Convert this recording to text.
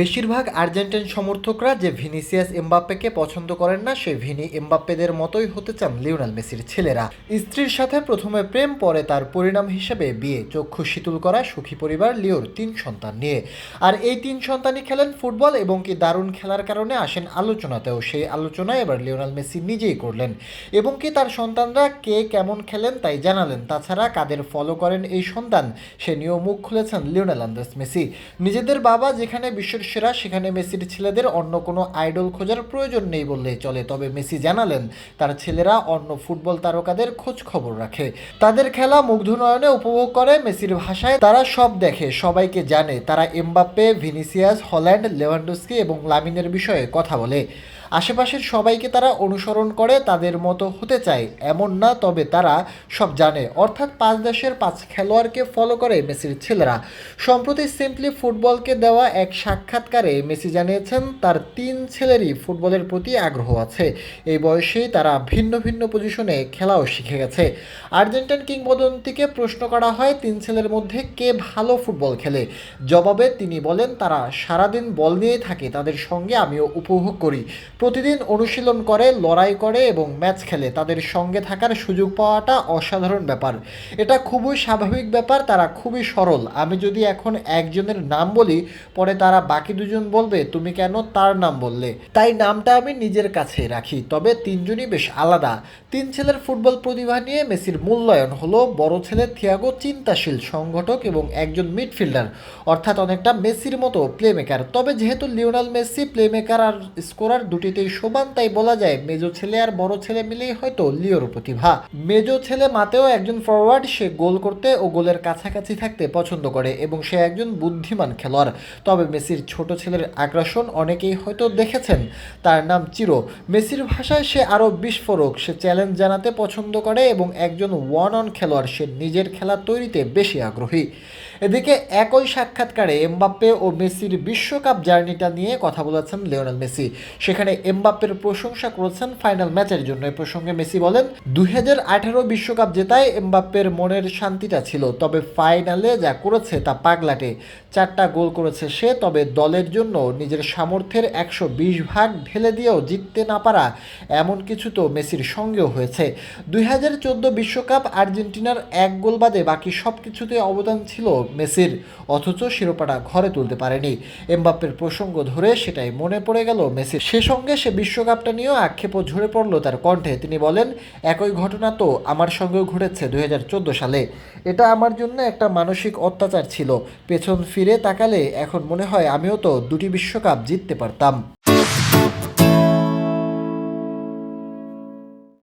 বেশিরভাগ আর্জেন্টাইন সমর্থকরা যে ভিনিসিয়াস এমবাপ্পেকে পছন্দ করেন না সে ভিনি এমবাপ্পেদের মতোই হতে চান লিওনাল মেসির ছেলেরা। স্ত্রীর সাথে প্রথমে প্রেম, পরে তার পরিণাম হিসেবে বিয়ে, চক্ষু শীতল করা, সুখী পরিবার, লিওর তিন সন্তান নিয়ে। আর এই তিন সন্তানই খেলেন ফুটবল এবং কি দারুণ খেলার কারণে আসেন আলোচনাতেও। সেই আলোচনায় এবার লিওনাল মেসি নিজেই করলেন। এবং কি তার সন্তানরা কে কেমন খেলেন তাই জানালেন। তাছাড়া কাদের ফলো করেন এই সন্তান, সে নিয়েও মুখ খুলেছেন লিওনেল আন্দ্রেস মেসি। নিজেদের বাবা যেখানে বিশ্বের সেরা সেখানে মেসির ছেলেদের অন্য কোনো আইডল খোঁজার প্রয়োজন নেই বললেই চলে। তবে মেসি জানালেন, তার ছেলেরা অন্য ফুটবল তারকাদের খোঁজ খবর রাখে। তাদের খেলা মুগ্ধ নয়নে উপভোগ করে, মেসির ভাষায় তারা সব দেখে, সবাইকে জানে। তারা এমবাপ্পে, ভিনিসিয়াস, হল্যান্ড, লেভানডুস্কি এবং লামিনের বিষয়ে কথা বলে। আশেপাশের সবাইকে তারা অনুসরণ করে তাদের মতো হতে চায়। এমন না, তবে তারা সব জানে। অর্থাৎ পাঁচ দেশের পাঁচ খেলোয়াড়কে ফলো করে মেসির ছেলেরা। সম্প্রতি সিম্পলি ফুটবলকে দেওয়া এক সাক্ষাৎকারে মেসি জানিয়েছেন, তার তিন ছেলেরই ফুটবলের প্রতি আগ্রহ আছে। এই বয়সেই তারা ভিন্ন ভিন্ন পজিশনে খেলাও শিখে গেছে। আর্জেন্টাইন কিংবদন্তিকে প্রশ্ন করা হয়, তিন ছেলের মধ্যে কে ভালো ফুটবল খেলে? জবাবে তিনি বলেন, তারা সারাদিন বল নিয়েই থাকে, তাদের সঙ্গে আমিও উপভোগ করি। প্রতিদিন অনুশীলন করে, লড়াই করে এবং ম্যাচ খেলে। তাদের সঙ্গে থাকার সুযোগ পাওয়াটা অসাধারণ ব্যাপার। এটা খুবই স্বাভাবিক ব্যাপার, তারা খুবই সরল। আমি যদি এখন একজনের নাম বলি, পরে তারা বাকি দুজন বলবে, তুমি কেন তার নাম বললে? তাই নামটা আমি নিজের কাছে রাখি। তবে তিনজনই বেশ আলাদা। তিন ছেলের ফুটবল প্রতিভা নিয়ে মেসির মূল্যায়ন হলো বড় ছেলে থিয়াগো চিন্তাশীল সংগঠক এবং একজন মিডফিল্ডার। অর্থাৎ অনেকটা মেসির মতো প্লেমেকার তবে যেহেতু লিওনাল মেসি প্লেমেকার আর স্কোরার দুটিতেই সমান, তাই বলা যায় মেজো ছেলে আর বড় ছেলে মিলেই হয়তো লিওর প্রতিভা। মেজো ছেলে মাতেও একজন ফরওয়ার্ড সে গোল করতে ও গোলের কাছাকাছি থাকতে পছন্দ করে এবং সে একজন বুদ্ধিমান খেলোয়াড়। তবে মেসির ছোট ছেলের আগ্রাসন অনেকেই হয়তো দেখেছেন, তার নাম চিরো। মেসির ভাষায় সে আরও বিস্ফোরক, সে চ্যালেঞ্জ জানাতে পছন্দ করে এবং একজন ওয়ান অন খেলোয়াড়, সে নিজের খেলা তৈরিতে বেশি আগ্রহী। এদিকে একই সাক্ষাৎকারে এমবাপ্পে ও মেসির বিশ্বকাপ জার্নিটা নিয়ে কথা বলেছেন লিওনেল মেসি। সেখানে এমবাপ্পের প্রশংসা করেছেন ফাইনাল ম্যাচের জন্য। এ প্রসঙ্গে মেসি বলেন, দুই বিশ্বকাপ জেতায় এমবাপ্পের মনের শান্তিটা ছিল, তবে ফাইনালে যা করেছে তা পাগলাটে। চারটা গোল করেছে সে, তবে দলের জন্য নিজের সামর্থ্যের একশো বিশ ভাগ ঢেলে দিয়েও জিততে না পারা এমন কিছু তো মেসির সঙ্গেও হয়েছে। দুই বিশ্বকাপ আর্জেন্টিনার এক গোল বাদে বাকি সব কিছুতে অবদান ছিল মেসির, অথচ শিরোপাটা ঘরে তুলতে পারেনি। এমবাপ্পের প্রসঙ্গ ধরে সেটাই মনে পড়ে গেল মেসির। সে সঙ্গে সে বিশ্বকাপটা নিয়েও আক্ষেপও ঝরে পড়ল তার কণ্ঠে। তিনি বলেন, একই ঘটনা তো আমার সঙ্গেও ঘটেছে দুই হাজার চোদ্দ সালে। এটা আমার জন্য একটা মানসিক অত্যাচার ছিল। পেছন ফিরে তাকালে এখন মনে হয় আমিও তো দুটি বিশ্বকাপ জিততে পারতাম।